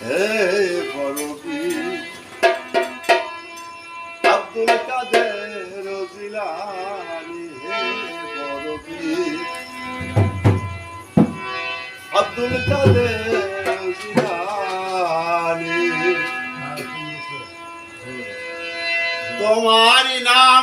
হে বড়বি আব্দুল কাদের জিলানি হে বড়বি আব্দুল কাদের জিলানি। তোমারই নাম